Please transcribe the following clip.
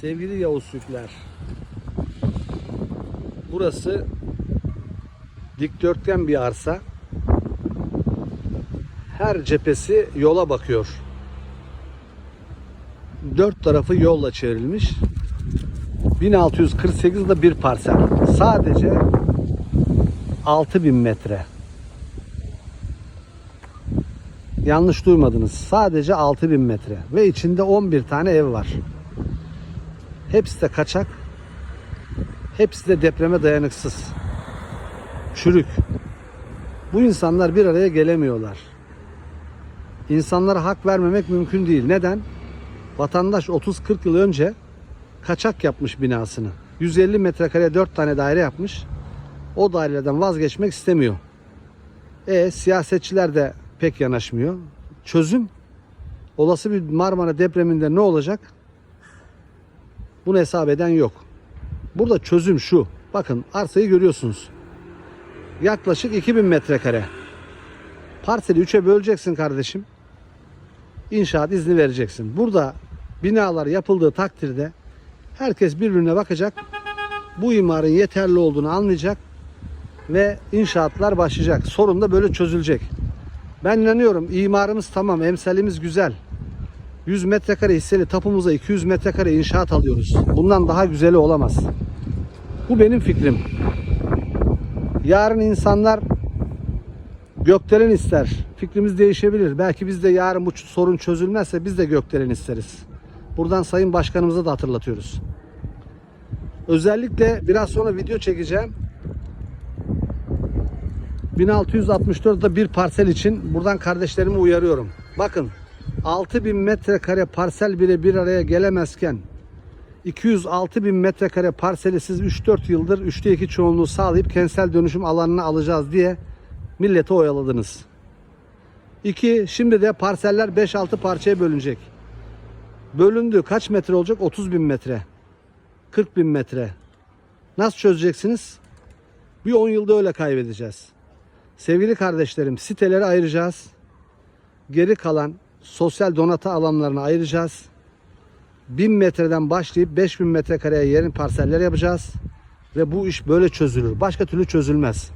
Sevgili Yavuz Türkler. Burası dikdörtgen bir arsa. Her cephesi yola bakıyor. Dört tarafı yolla çevrilmiş. 1648'de bir parsel. Sadece 6000 metre. Yanlış duymadınız. Sadece 6000 metre ve içinde 11 tane ev var. Hepsi de kaçak. Hepsi de depreme dayanıksız. Çürük. Bu insanlar bir araya gelemiyorlar. İnsanlara hak vermemek mümkün değil. Neden? Vatandaş 30-40 yıl önce kaçak yapmış binasını. 150 metrekare 4 tane daire yapmış. O dairelerden vazgeçmek istemiyor. E siyasetçiler de pek yanaşmıyor. Çözüm olası bir Marmara depreminde ne olacak? Bunu hesap eden yok. Burada çözüm şu. Bakın arsayı görüyorsunuz. Yaklaşık 2000 metrekare. Parseli 3'e böleceksin kardeşim. İnşaat izni vereceksin. Burada binalar yapıldığı takdirde herkes birbirine bakacak. Bu imarın yeterli olduğunu anlayacak ve inşaatlar başlayacak. Sorun da böyle çözülecek. Ben inanıyorum imarımız tamam, emsalimiz güzel. 100 metrekare hisseli tapumuza 200 metrekare inşaat alıyoruz. Bundan daha güzeli olamaz. Bu benim fikrim. Yarın insanlar gökdelen ister. Fikrimiz değişebilir. Belki biz de yarın bu sorun çözülmezse biz de gökdelen isteriz. Buradan Sayın Başkanımıza da hatırlatıyoruz. Özellikle biraz sonra video çekeceğim. 1664'da bir parsel için buradan kardeşlerimi uyarıyorum. Bakın 6000 metrekare parsel bile bir araya gelemezken 206 bin metrekare parseli siz 3-4 yıldır 3'te 2 çoğunluğu sağlayıp kentsel dönüşüm alanına alacağız diye millete oyaladınız. 2. Şimdi de parseller 5-6 parçaya bölünecek. Bölündü. Kaç metre olacak? 30 bin metre. 40 bin metre. Nasıl çözeceksiniz? Bir 10 yılda öyle kaybedeceğiz. Sevgili kardeşlerim siteleri ayıracağız. Geri kalan sosyal donatı alanlarını ayıracağız. 1000 metreden başlayıp 5000 metrekareye yerin parseller yapacağız. Ve bu iş böyle çözülür. Başka türlü çözülmez.